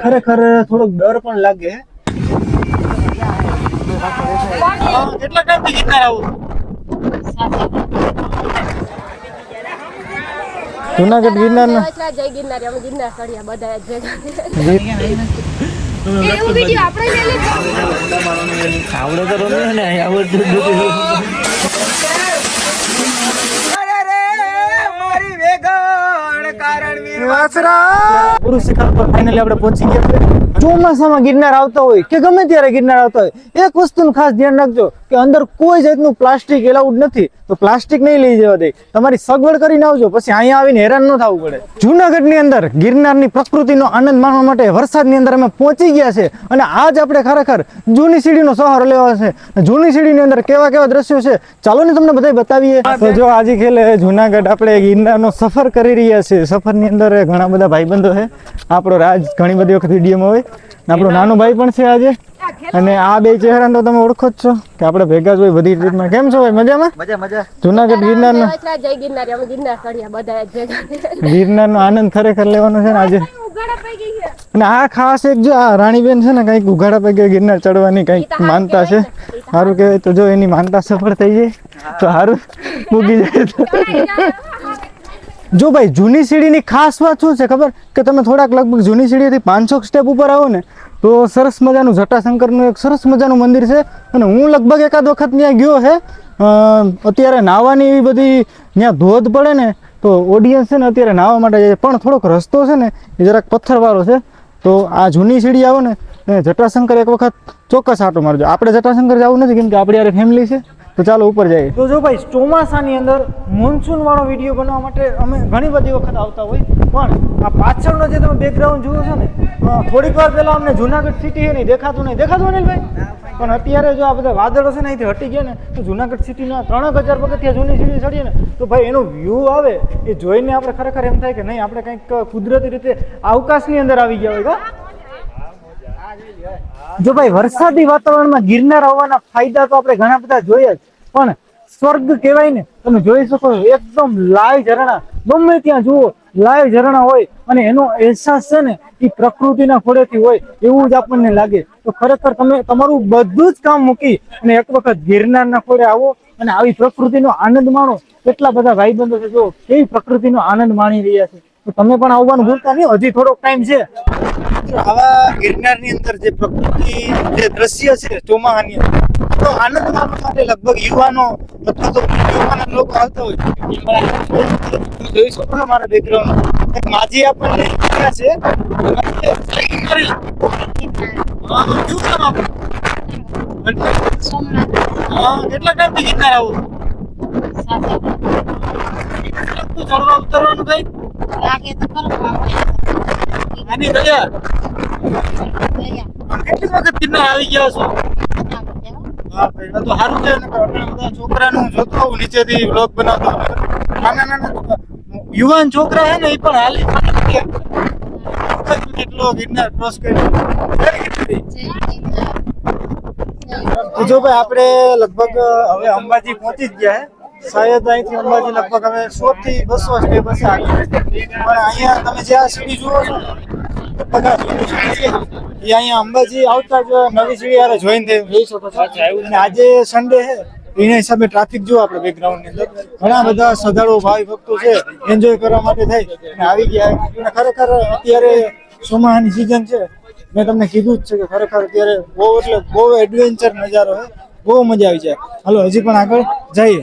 ખરેખર થોડોક ડર પણ લાગે. કેટલા ટાઈમથી ગિરનાર આવું જુનાગઢ ગિરનાર એટલા જય ગિરનાર અમે ગિરનાર ચડ્યા બધા જ ભેગા એવું વીડિયો આપણે આવડે તો રમે ને આવડતું જ નથી. વાસરા! ચોમાસામાં ગિરનાર આવતા હોય કે ગમે ત્યારે ગિરનાર આવતા હોય, એક વસ્તુનું ખાસ ધ્યાન રાખજો કે અંદર કોઈ જાતનું પ્લાસ્ટિક એલાઉડ નથી. તો પ્લાસ્ટિક નહીં લઈ જવા દે. તમારી સગવડ કરીને આવજો, પછી અહીંયા આવીને હેરાન ન થવું પડે. જુનાગઢની અંદર ગિરનારની પ્રકૃતિનો આનંદ માણવા માટે વરસાદની અંદર અમે પહોંચી ગયા છે અને આજ આપણે ખરેખર જૂની સીડીનો સહારો લેવા છે. જૂની સીડીની અંદર કેવા કેવા દ્રશ્યો છે, ચાલો ને તમને બધા બતાવીએ. તો જો આજે ખેલે જુનાગઢ આપણે ગિરનારનો સફર કરી રહ્યા છે સફરની અંદર ઘણા બધા ભાઈબંધો છે. આપણો રાજ ઘણી બધી વખત વિડીયોમાં હોય. ને આપણો નાનો ભાઈ પણ છે આજે. અને આ બે ચહેરા તો તમે ઓળખો જ છો કે આપણે ભેગા જ હોય બધી ટ્રીટમાં કેમ છો ભાઈ? મજામાં? મજા મજા. જુનાગઢ ગિરનારનો? ગિરનાર. અમે ગિરનાર ચડ્યા બધા જ ભેગા ગિરનારનો આનંદ ખરેખર લેવાનો છે ને આજે. અને આ ખાસ એક જો આ રાણીબેન છે ને કંઈક ઉઘાડા પગે ગિરનાર ચડવાની કંઈક માનતા છે. સારું કહેવાય તો જો એની માનતા સફળ થઈ જાય તો સારું મૂકી જાય જો ભાઈ, જૂની સીડીની ખાસ વાત શું છે ખબર? કે તમે થોડાક લગભગ જૂની સીડીથી પાંચસો સ્ટેપ ઉપર આવો ને, તો સરસ મજાનું જટાશંકરનું એક સરસ મજાનું મંદિર છે. અને હું લગભગ એકાદ વખત ત્યાં ગયો છે. અત્યારે નાહવાની એવી બધી ત્યાં ધોધ પડે ને, તો ઓડિયન્સ છે ને અત્યારે નાહવા માટે જાય પણ થોડોક રસ્તો છે ને, એ જરાક પથ્થરવાળો છે. તો આ જૂની સીડી આવો ને જટાશંકર એક વખત ચોક્કસ આટો મારજો. આપણે જટાશંકર જવું નથી કેમ કે આપણી યારે ફેમિલી છે. તો ચાલો ઉપર જઈએ. તો જો ભાઈ, ચોમાસાની અંદર મોન્સૂન વાળો વીડિયો બનાવવા માટે અમે ઘણી બધી વખત આવતા હોય, પણ આ પાછળનો જે તમે બેકગ્રાઉન્ડ જુઓ છો ને થોડીક વાર પહેલા અમને જુનાગઢ સિટી નહીં, દેખાતું નહીં. દેખાતું અનિલ ભાઈ? પણ અત્યારે જો આ બધા વાદળો છે ને અહીંથી હટી ગયા ને, તો જુનાગઢ સિટીના ત્રણ હજાર પગથિયા જૂની સિટી ચડીએ ને, તો ભાઈ એનો વ્યૂ આવે, એ જોઈને આપણે ખરેખર એમ થાય કે નહીં, આપણે કંઈક કુદરતી રીતે અવકાશની અંદર આવી ગયા હોય જો ભાઈ વરસાદી વાતાવરણમાં ગિરનાર આવવાના ફાયદા તો આપણે ઘણા બધા જોયા જ. પણ સ્વર્ગ કહેવાય ને, તમે જોઈ શકો એકદમ લાઈવ ઝરણા. ગમે ત્યાં જુઓ લાઈવ ઝરણા હોય અને એનો અહેસાસ છે ને, એ પ્રકૃતિના ખોળેથી હોય એવું જ આપણને લાગે. તો ખરેખર તમે, તમારું બધું જ કામ મૂકી અને એક વખત ગિરનારના ખોળે આવો અને આવી પ્રકૃતિનો આનંદ માણો. કેટલા બધા ભાઈબંધો છે, જો કેવી પ્રકૃતિનો આનંદ માણી રહ્યા છે. તમે પણ આવવાનું ભૂલતા નહીં હજી થોડોક ટાઈમ છે. આવા ગિરનારની અંદર જે પ્રકૃતિ જે દ્રશ્ય છે ચોમાહાની અંદર તો આનંદ માણવા માટે લગભગ યુવાનો અથવા તો યુવાના લોકો આવતા હોય જોઈ શકો છો મારા બેકગ્રાઉન્ડ એક માજી આપણને ત્યાં છે કેટલા ટાઈમથી ગિરનાર આવું? ચડવા ઉતરવાનું ભાઈ આની રજા કેટલી વખત ગિરનાર આવી ગયા છો? હા ભાઈ તો સારું છે બધા છોકરાનું જોતો નીચેથી વ્લોગ બનાવતો નાના નાના યુવાન છોકરા હે ને એ પણ હાલી કેટલો ગિરનાર ક્રોસ કર્યો. તો જો ભાઈ આપણે લગભગ હવે અંબાજી પહોંચી જ ગયા છે શાયદ અહીંથી અંબાજી લગભગ અમે સો થી બસો સ્ટેપ હશે પણ અહીંયા તમે જે આ સીડી જુઓ છો અહીંયા અંબાજી આવતા જ નવી સીડી યાર જોઈન થઈ જોઈ શકો છો. આજે સન્ડે છે. એના હિસાબે ટ્રાફિક જો આપણે બેકગ્રાઉન્ડની અંદર. ઘણા બધા શ્રદ્ધાળુ, ભાવિ ભક્તો છે એન્જોય કરવા માટે થઈ અને આવી ગયા અને ખરેખર અત્યારે ચોમાહાની સિઝન છે. મેં તમને કીધું જ છે કે ખરેખર અત્યારે બહુ એટલે બહુ એડવેન્ચર નજારો છે. બહુ મજા આવી જાય. હાલો, હજી પણ આગળ જઈએ.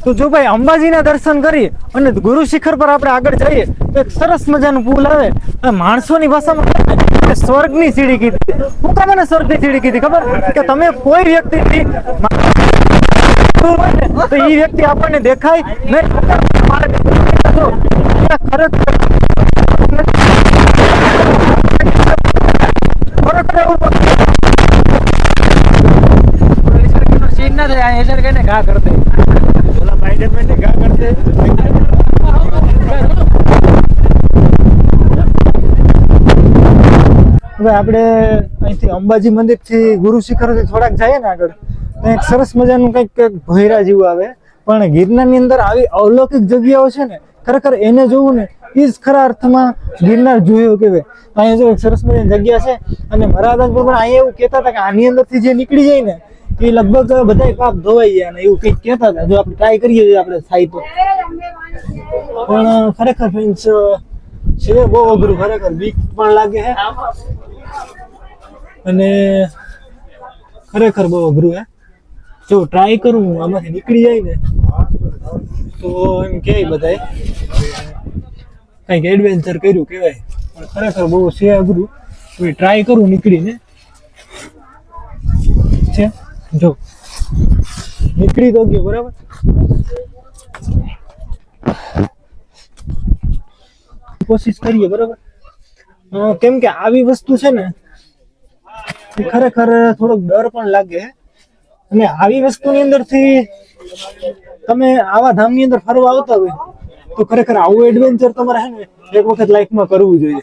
તો જો ભાઈ અંબાજીના દર્શન કરી અને ગુરુ શિખર પર આપણે આગળ જઈએ તો એક સરસ મજાનું પુલ આવે માણસોની ભાષામાં સ્વર્ગની સીડી કીધી હું કામ ને સ્વર્ગની સીડી કીધી ખબર કે તમે કોઈ વ્યક્તિથી તો એ વ્યક્તિ આપણને દેખાય ખરેખર ખરેખર ના થાય એટલે કહીને ઘા કરી સ્પાઈડરમેન ને ઘા હવે આપણે અહીંથી અંબાજી મંદિરથી ગુરુ શિખરથી થોડાક જઈએ ને આગળ, તો એક સરસ મજાનું કંઈક કંઈક ભૈરા જેવું આવે. પણ ગિરનારની અંદર આવી અલૌકિક જગ્યાઓ છે ને, ખરેખર એને જોવું ને, એ જ ખરા અર્થમાં ગિરનાર જોયો કહેવાય અહીંયા જો એક સરસ મજાની જગ્યા છે, અને મારા દાદા પણ અહીંયા એવું કહેતા હતા કે આની અંદરથી જે નીકળી જાય ને એ લગભગ બધા પાપ ધોવાઈ ગયા અને એવું કંઈક કહેતા હતા. જો આપણે ટ્રાય કરીએ આપણે થાય તો. પણ ખરેખર ફ્રેન્ડ્સ છે બહુ અઘરું. ખરેખર બીક પણ લાગે છે અને ખરેખર બહુ અઘરું હે. જો ટ્રાય કરું, આમાંથી નીકળી જાય ને, તો એમ કે બધાય. કંઈક એડવેન્ચર કર્યું કહેવાય. પણ ખરેખર બહુ છે અઘરું. ટ્રાય કરું નીકળીને. જો. નીકળી તો ગયો, બરાબર? કોશિશ કરીએ, બરાબર? કેમ કે આવી વસ્તુ છે ને, એ ખરેખર થોડોક ડર પણ લાગે. અને આવી વસ્તુની અંદરથી તમે આવા ધામની અંદર ફરવા આવતા હોય, તો ખરેખર આવું એડવેન્ચર તમારે છે ને એક વખત લાઈફમાં કરવું જોઈએ.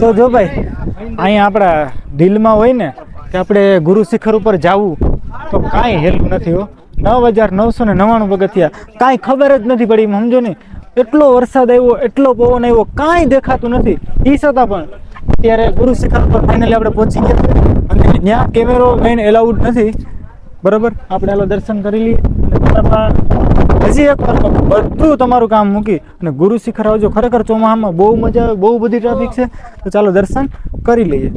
તો જો ભાઈ અહીંયા આપણા દિલમાં હોય ને કે આપણે ગુરુ શિખર ઉપર જવું તો કાંઈ હેલું નથી હો. નવ હજાર નવસો ને નવ્વાણું પગથિયા કાંઈ ખબર જ નથી પડી સમજો ને. એટલો વરસાદ આવ્યો એટલો પવન આવ્યો કાંઈ દેખાતું નથી. એ છતાં પણ અત્યારે ગુરુ શિખર ઉપર ફાઇનલી આપણે પહોંચી ગયા અને ત્યાં કેમેરો મેન એલાઉડ નથી. બરાબર? આપણે આલો દર્શન કરી લઈએ. પણ હજી એક વાર બધું તમારું કામ મૂકી અને ગુરુ શિખર આવજો. ખરેખર ચોમાસામાં બહુ મજા આવે, બહુ બધી ટ્રાફિક છે. તો ચાલો દર્શન કરી લઈએ.